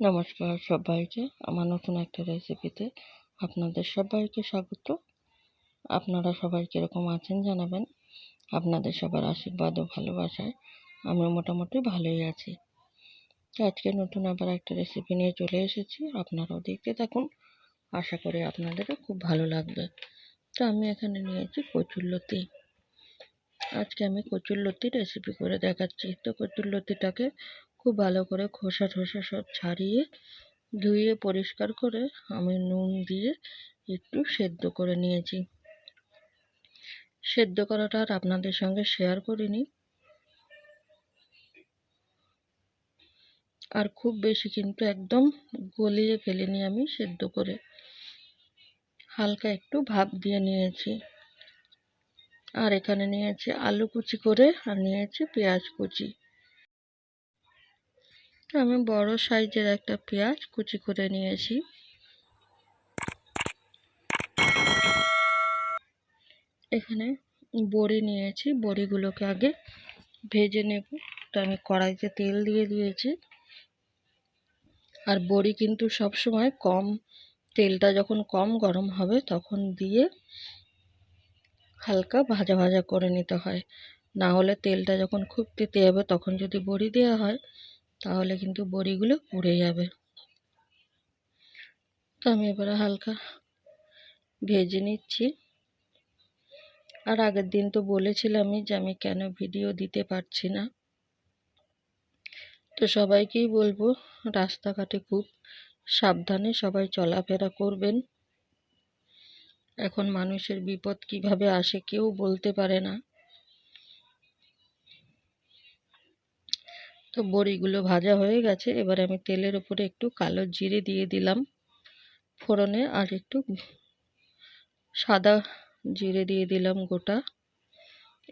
নমস্কার সবাইকে আমার নতুন একটা রেসিপিতে আপনাদের সবাইকে স্বাগত। আপনারা সবাই কীরকম আছেন জানাবেন। আপনাদের সবার আশীর্বাদ ও ভালোবাসায় আমি মোটামুটি ভালোই আছি। আজকে নতুন আবার একটা রেসিপি নিয়ে চলে এসেছি, আপনারাও দেখতে থাকুন। আশা করি আপনাদেরও খুব ভালো লাগবে। তো আমি এখানে নিয়েছি কচুরলতি আজকে আমি কচুরলতি রেসিপি করে দেখাচ্ছি। তো কচুরলতিটাকে খুব ভালো করে খোসা ঠোসা সব ছাড়িয়ে ধুয়ে পরিষ্কার করে আমি নুন দিয়ে একটু সেদ্ধ করে নিয়েছি। সেদ্ধ করাটা আর আপনাদের সঙ্গে শেয়ার করিনি। আর খুব বেশি কিন্তু একদম গলিয়ে ফেলিনি আমি সেদ্ধ করে। হালকা একটু ভাপ দিয়ে নিয়েছি। আর এখানে নিয়েছি আলু কুচি করে আর নিয়েছি পেঁয়াজ কুচি। আমি বড় সাইজের একটা পেঁয়াজ কুচি করে নিয়েছি। এখানে বড়ি নিয়েছি। বড়িগুলোকে আগে ভেজে নেব। তো আমি কড়াইতে তেল দিয়ে দিয়েছি। আর বড়ি কিন্তু সব সময় কম, তেলটা যখন কম গরম হবে তখন দিয়ে হালকা ভাজা ভাজা করে নিতে হয়। না হলে তেলটা যখন খুব তেতে যাবে তখন যদি বড়ি দেওয়া হয় তাহলে কিন্তু বড়িগুলো পুড়ে যাবে। তো আমি এবারে হালকা ভেজে নিচ্ছি। আর আগের দিন তো বলেছিলামই যে আমি কেন ভিডিও দিতে পারছি না। তো সবাইকেই বলব, রাস্তাঘাটে খুব সাবধানে সবাই চলাফেরা করবেন। এখন মানুষের বিপদ কীভাবে আসে কেউ বলতে পারে না। তো বড়িগুলো ভাজা হয়ে গেছে। এবার আমি তেলের উপরে একটু কালো জিরে দিয়ে দিলাম ফোড়নে, আর একটু সাদা জিরে দিয়ে দিলাম গোটা।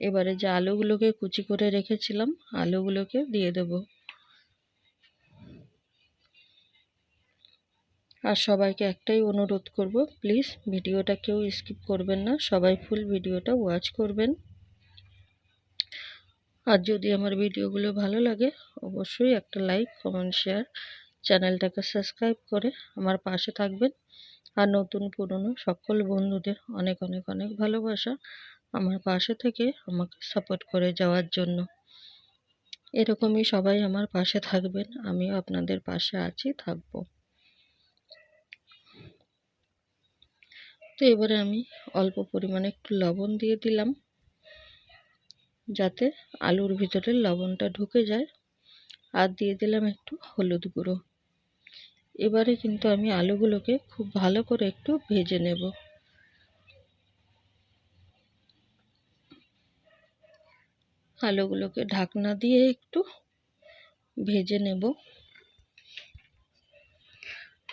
এবারে যে আলুগুলোকে কুচি করে রেখেছিলাম, আলুগুলোকে দিয়ে দেব। আর সবাইকে একটাই অনুরোধ করব, প্লিজ ভিডিওটা কেউ স্কিপ করবেন না, সবাই ফুল ভিডিওটা ওয়াচ করবেন। আর যদি আমার ভিডিওগুলো ভালো লাগে অবশ্যই একটা লাইক কমেন্ট শেয়ার চ্যানেলটাকে সাবস্ক্রাইব করে আমার পাশে থাকবেন। আর নতুন পুরনো সকল বন্ধুদের অনেক অনেক অনেক ভালোবাসা আমার পাশে থেকে আমাকে সাপোর্ট করে যাওয়ার জন্য। এরকমই সবাই আমার পাশে থাকবেন, আমিও আপনাদের পাশে আছি, থাকব। তো এবারে আমি অল্প পরিমাণে একটু লবণ দিয়ে দিলাম, যাতে আলুর ভিতরে লবণটা ঢুকে যায়। আর দিয়ে দিলাম একটু হলুদ গুঁড়ো। এবারে কিন্তু আমি আলুগুলোকে খুব ভালো করে একটু ভেজে নেব। আলুগুলোকে ঢাকনা দিয়ে একটু ভেজে নেব।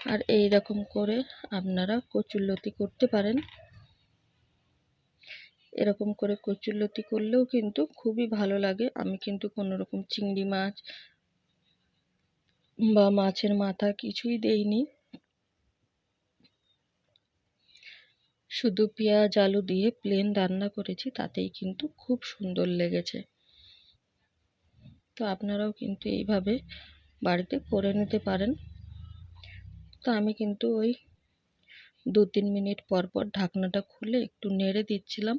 আর এই রকম করে আপনারা কচুরলতি করতে পারেন। এরকম করে কচুরলতি করলেও কিন্তু খুবই ভালো লাগে। আমি কিন্তু কোনো রকম চিংড়ি মাছ বা মাছের মাথা কিছুই দেইনি। শুধু পেঁয়াজ, আলু দিয়ে প্লেন রান্না করেছি, তাতেই কিন্তু খুব সুন্দর লেগেছে। তো আপনারাও কিন্তু এইভাবে বাড়িতে করে নিতে পারেন। তো আমি কিন্তু ওই দু তিন মিনিট পর পর ঢাকনাটা খুলে একটু নেড়ে দিচ্ছিলাম।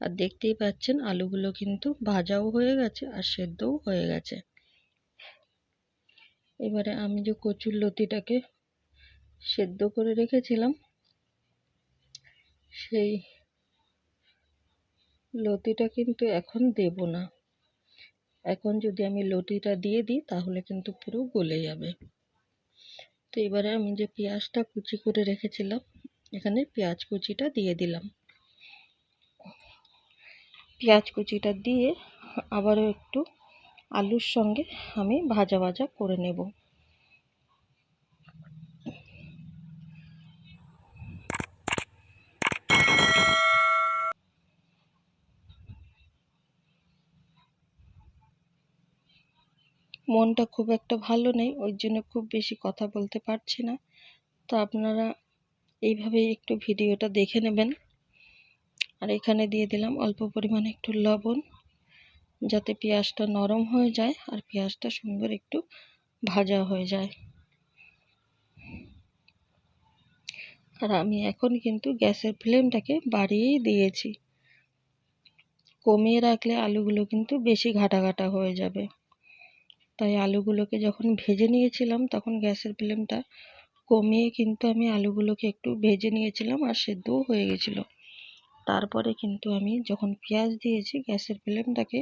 আর দেখতেই পাচ্ছেন, আলুগুলো কিন্তু ভাজাও হয়ে গেছে আর সেদ্ধও হয়ে গেছে। এবারে আমি যে কচুর লতিটাকে সেদ্ধ করে রেখেছিলাম, সেই লতিটা কিন্তু এখন দেব না। এখন যদি আমি লতিটা দিয়ে দিই, তাহলে কিন্তু পুরো গলে যাবে। তো এবারে আমি যে পেঁয়াজটা কুচি করে রেখেছিলাম, এখানে পেঁয়াজ কুচিটা দিয়ে দিলাম। পেঁয়াজ কুচিটা দিয়ে আবারও একটু আলুর সঙ্গে আমি ভাজা ভাজা করে নেব। মনটা খুব একটা ভালো নেই, ওই জন্য খুব বেশি কথা বলতে পারছি না। তো আপনারা এইভাবেই একটু ভিডিওটা দেখে নেবেন। আর এখানে দিয়ে দিলাম অল্প পরিমাণে একটু লবণ। যাতে পেঁয়াজটা নরম হয়ে যায় আর পেঁয়াজটা সুন্দর একটু ভাজা হয়ে যায়। আর আমি এখন কিন্তু গ্যাসের ফ্লেমটাকে বাড়িয়েই দিয়েছি। কমিয়ে রাখলে আলুগুলো কিন্তু বেশি ঘাটা ঘাটা হয়ে যাবে। তাই আলুগুলোকে যখন ভেজে নিয়েছিলাম তখন গ্যাসের ফ্লেমটা কমিয়ে কিন্তু আমি আলুগুলোকে একটু ভেজে নিয়েছিলাম আর সেদ্ধও হয়ে গেছিল। তারপরে কিন্তু আমি যখন পেঁয়াজ দিয়েছি, গ্যাসের ফ্লেমটাকে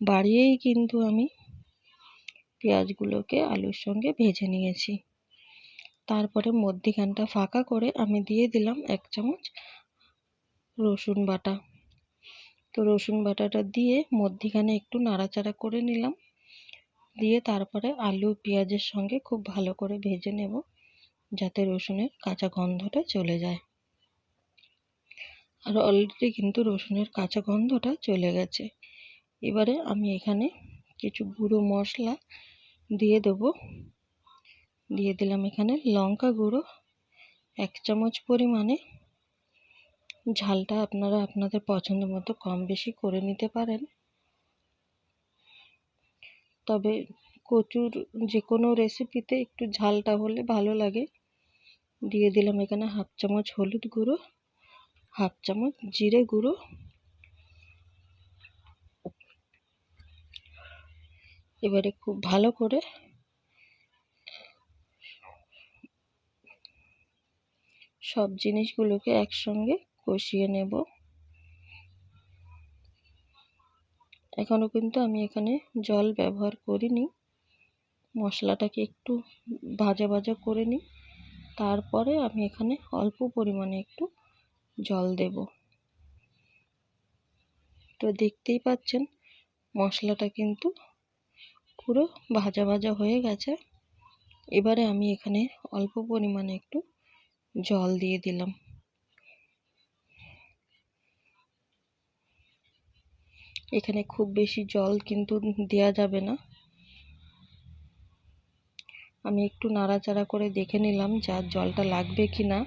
বাড়িয়েই কিন্তু আমি পেঁয়াজগুলোকে আলুর সঙ্গে ভেজে নিয়েছি। তারপরে মধ্যিখানটা ফাঁকা করে আমি দিয়ে দিলাম এক চামচ রসুন বাটা। তো রসুন বাটাটা দিয়ে মধ্যিখানে একটু নাড়াচাড়া করে নিলাম। দিয়ে তারপরে আলু পেঁয়াজের সঙ্গে খুব ভালো করে ভেজে নেব, যাতে রসুনের কাঁচা গন্ধটা চলে যায়। আর অলরেডি কিন্তু রসুনের কাঁচা গন্ধটা চলে গেছে। এবারে আমি এখানে কিছু গুঁড়ো মশলা দিয়ে দেব। দিয়ে দিলাম এখানে লঙ্কা গুঁড়ো, এক চামচ পরিমাণে। ঝালটা আপনারা আপনাদের পছন্দ মতো কম বেশি করে নিতে পারেন। তবে কচুর যে কোনো রেসিপিতে একটু ঝালটা হলে ভালো লাগে। দিয়ে দিলাম এখানে হাফ চামচ হলুদ গুঁড়ো। হাফ চামচ জিরে গুঁড়ো। এবারে খুব ভালো করে সব জিনিসগুলোকে একসঙ্গে কষিয়ে নেব। এখনও কিন্তু আমি এখানে জল ব্যবহার করিনি। মশলাটাকে একটু ভাজা ভাজা করে নিই। তারপরে আমি এখানে অল্প পরিমাণে একটু জল দেব। তো দেখতেই পাচ্ছেন, মশলাটা কিন্তু পুরো ভাজা ভাজা হয়ে গেছে। এবারে আমি এখানে অল্প পরিমাণে একটু জল দিয়ে দিলাম। এখানে খুব বেশি জল কিন্তু দেওয়া যাবে না। আমি একটু নাড়াচাড়া করে দেখে নিলাম যার জলটা লাগবে কি না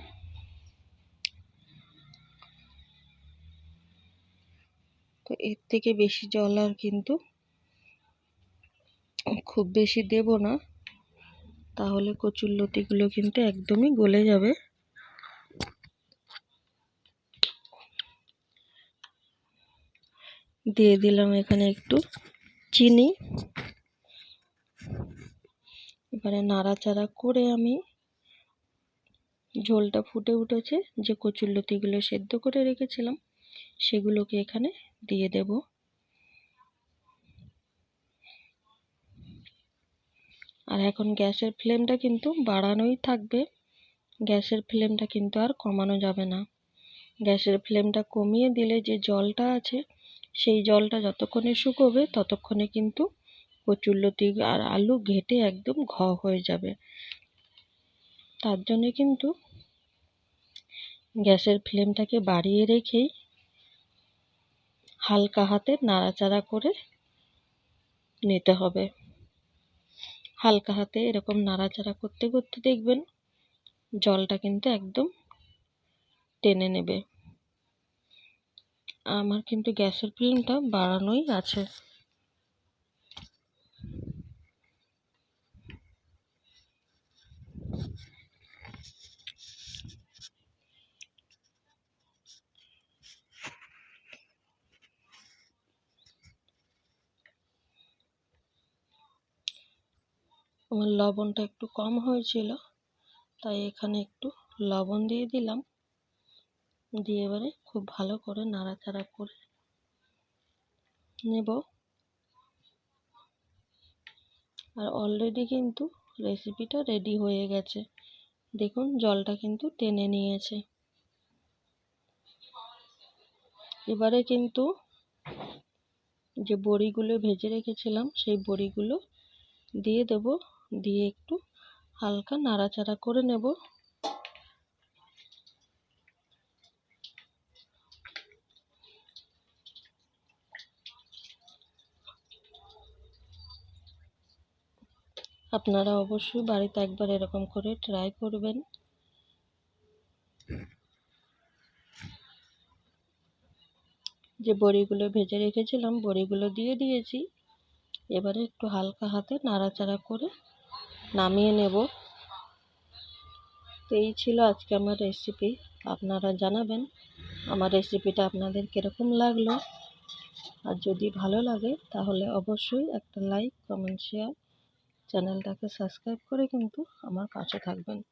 তো এর থেকে বেশি জল আর কিন্তু খুব বেশি দেব না। তাহলে কচুর লতিগুলো কিন্তু একদমই গলে যাবে। দিয়ে দিলাম এখানে একটু চিনি। এবারে নাড়াচাড়া করে আমি ঝোলটা ফুটে উঠেছে। যে কচুর লতিগুলো সেদ্ধ করে রেখেছিলাম, সেগুলোকে এখানে দিয়ে দেব। আর এখন গ্যাসের ফ্লেমটা কিন্তু বাড়ানোই থাকবে। গ্যাসের ফ্লেমটা কিন্তু আর কমানো যাবে না। গ্যাসের ফ্লেমটা কমিয়ে দিলে যে জলটা আছে, সেই জলটা যতক্ষণে শুকোবে, ততক্ষণে কিন্তু কচুরলতি আর আলু ঘেটে একদম ঘ হয়ে যাবে। তার জন্যে কিন্তু গ্যাসের ফ্লেমটাকে বাড়িয়ে রেখেই হালকা হাতে নাড়াচাড়া করে নিতে হবে। হালকা হাতে এরকম নাড়াচাড়া করতে করতে দেখবেন জলটা কিন্তু একদম টেনে নেবে। আমার কিন্তু গ্যাসের ফ্লেমটা বাড়ানোই আছে। আমার লবণটা একটু কম হয়েছিল, তাই এখানে একটু লবণ দিয়ে দিলাম। দিয়ে এবারে খুব ভালো করে নাড়াচাড়া করে নেব। আর অলরেডি কিন্তু রেসিপিটা রেডি হয়ে গেছে। দেখুন, জলটা কিন্তু টেনে নিয়েছে। এবারে কিন্তু যে বড়িগুলো ভেজে রেখেছিলাম, সেই বড়িগুলো দিয়ে দেব। দিয়ে একটু হালকা নাড়াচাড়া করে নেব। আপনারা অবশ্যই বাড়িতে একবার এরকম করে ট্রাই করবেন। যে বড়িগুলো ভেজে রেখেছিলাম, বড়িগুলো দিয়ে দিয়েছি। এবারে একটু হালকা হাতে নাড়াচাড়া করে নামিয়ে নেব। তো এই ছিল আজকে আমার রেসিপি আপনারা জানাবেন আমার রেসিপিটা আপনাদের কীরকম লাগল। আর যদি ভালো লাগে, তাহলে অবশ্যই একটা লাইক কমেন্ট শেয়ার চ্যানেলটাকে সাবস্ক্রাইব করে কিন্তু আমার পাশে থাকবেন।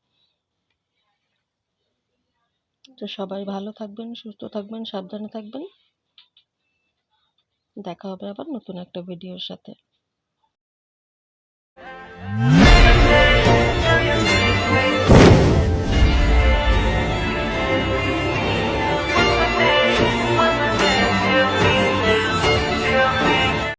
তো সবাই ভালো থাকবেন, সুস্থ থাকবেন, সাবধানে থাকবেন। দেখা হবে আবার নতুন একটা ভিডিওর সাথে।